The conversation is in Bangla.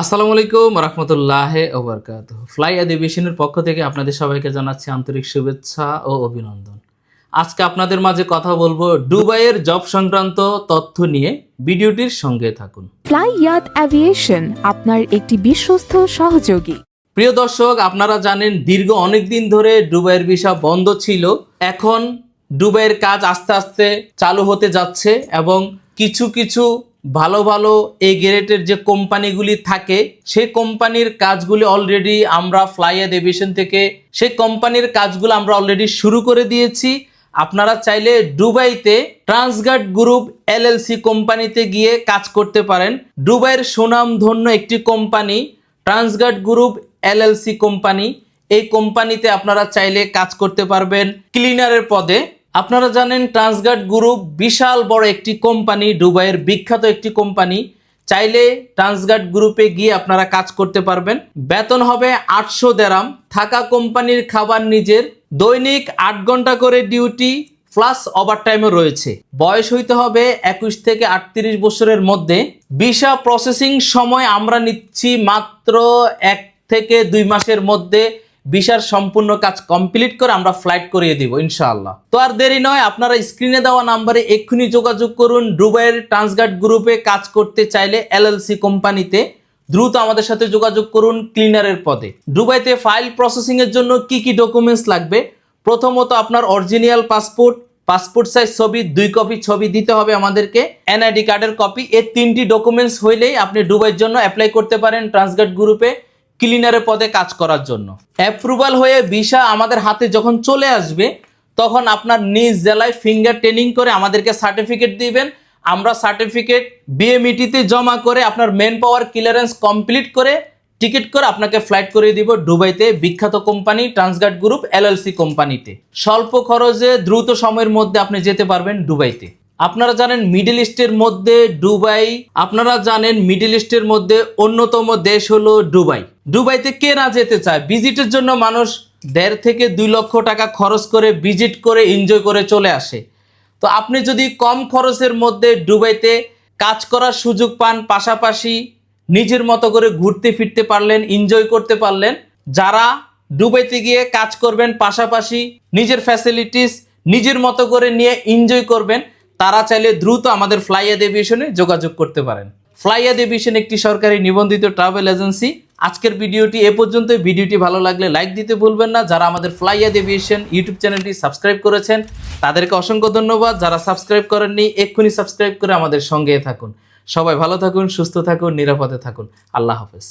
আসসালামু আলাইকুম রহমতুল্লাহ ওবরকাত ফ্লাই অ্যাডিভিশনের পক্ষ থেকে আপনাদের সবাইকে জানাচ্ছি আন্তরিক শুভেচ্ছা ও অভিনন্দন। আজকে আপনাদের মাঝে কথা বলব দুবাইয়ের জব সংক্রান্ত তথ্য নিয়ে। ভিডিওটির সঙ্গে থাকুন। ফ্লাই ইয়াত অ্যাভিয়েশন আপনার একটি বিশ্বস্ত সহযোগী। প্রিয় দর্শক আপনারা জানেন দীর্ঘ অনেক দিন ধরে দুবাইয়ের ভিসা বন্ধ ছিল। এখন দুবাইয়ের কাজ আস্তে আস্তে চালু হতে যাচ্ছে এবং কিছু কিছু ভালো ভালো এই গ্রেডের যে কোম্পানিগুলি থাকে, সেই কোম্পানির কাজগুলি অলরেডি আমরা ফ্লাই এভিয়েশন থেকে সেই কোম্পানির কাজগুলো আমরা অলরেডি শুরু করে দিয়েছি। আপনারা চাইলে দুবাইতে ট্রান্সগার্ড গ্রুপ এলএলসি কোম্পানিতে গিয়ে কাজ করতে পারেন। দুবাইয়ের সুনামধন্য একটি company Transguard group LLC company. এই কোম্পানিতে আপনারা চাইলে কাজ করতে পারবেন। ক্লিনারের পদে আপনারা জানেন ট্রান্সগার্ড গ্রুপ বিশাল বড় একটি কোম্পানি, দুবাইয়ের বিখ্যাত একটি কোম্পানি। চাইলে ট্রান্সগার্ড গ্রুপে গিয়ে আপনারা কাজ করতে পারবেন। বেতন হবে আটশো দেরাম। থাকা কোম্পানির খাবার নিজের। দৈনিক আট ঘণ্টা করে ডিউটি, প্লাস ওভার টাইমও রয়েছে। বয়স হইতে হবে একুশ থেকে আটত্রিশ বছরের মধ্যে। ভিসা প্রসেসিং সময় আমরা নিচ্ছি মাত্র এক থেকে দুই মাসের মধ্যে। ভিসার সম্পূর্ণ কাজ কমপ্লিট করে আমরা ফ্লাইট করিয়ে দিব, ইনশাআল্লাহ। তো আর দেরি নয়, আপনারা স্ক্রিনে দেওয়া নাম্বারে এক্ষুনি যোগাযোগ করুন, দুবাইয়ের ট্রান্সগার্ড গ্রুপে কাজ করতে চাইলে এলএলসি কোম্পানিতে দ্রুত আমাদের সাথে যোগাযোগ করুন ক্লিনারের পদে। দুবাইতে ফাইল প্রসেসিং এর জন্য কি কি ডকুমেন্টস লাগবে? প্রথমত আপনার অরিজিনাল পাসপোর্ট পাসপোর্ট সাইজ ছবি, দুই কপি ছবি দিতে হবে আমাদেরকে। এনআইডি কার্ডের কপি এই তিনটি ডকুমেন্টস হইলেই আপনি দুবাইয়ের জন্য অ্যাপ্লাই করতে পারেন ট্রান্সগার্ড গ্রুপে ক্লিনারের পদে কাজ করার জন্য। অ্যাপ্রুভাল হয়ে ভিসা আমাদের হাতে যখন চলে আসবে, তখন আপনার নিজ জেলায় ফিঙ্গার ট্রেনিং করে আমাদেরকে সার্টিফিকেট দিবেন। আমরা সার্টিফিকেট বিএমইটিতে জমা করে আপনার মেন পাওয়ার ক্লিয়ারেন্স কমপ্লিট করে টিকিট করে আপনাকে ফ্লাইট করে দিব দুবাইতে বিখ্যাত কোম্পানি ট্রান্সগার্ড গ্রুপ এলএলসি কোম্পানিতে। স্বল্প খরচে দ্রুত সময়ের মধ্যে আপনি যেতে পারবেন দুবাইতে। আপনারা জানেন মিডল ইস্টের মধ্যে দুবাই, আপনারা জানেন মিডল ইস্টের মধ্যে অন্যতম দেশ হলো দুবাই। দুবাইতে কে না যেতে চায়? ভিজিটের জন্য মানুষ দেড় থেকে দুই লক্ষ টাকা খরচ করে ভিজিট করে এনজয় করে চলে আসে। তো আপনি যদি কম খরচের মধ্যে দুবাইতে কাজ করার সুযোগ পান, পাশাপাশি নিজের মতো করে ঘুরতে ফিরতে পারলেন, এনজয় করতে পারলেন, যারা দুবাইতে গিয়ে কাজ করবেন, পাশাপাশি নিজের ফ্যাসিলিটিস নিজের মতো করে নিয়ে এনজয় করবেন তারা চাইলে দ্রুত আমাদের ফ্লাইয়াদ এভিয়েশনে যোগাযোগ করতে পারেন। ফ্লাইয়াদ এভিয়েশন একটি সরকারি নিবন্ধিত ট্রাভেল এজেন্সি। আজকের ভিডিওটি এ পর্যন্ত ভিডিওটি ভালো লাগলে লাইক দিতে ভুলবেন না। যারা আমাদের ফ্লাইয়াদ এভিয়েশন ইউটিউব চ্যানেলটি সাবস্ক্রাইব করেছেন, তাদেরকে অসংখ্য ধন্যবাদ। যারা সাবস্ক্রাইব করেননি, এক্ষুনি সাবস্ক্রাইব করে আমাদের সঙ্গে থাকুন। সবাই ভালো থাকুন, সুস্থ থাকুন, নিরাপদে থাকুন। আল্লাহ হাফেজ।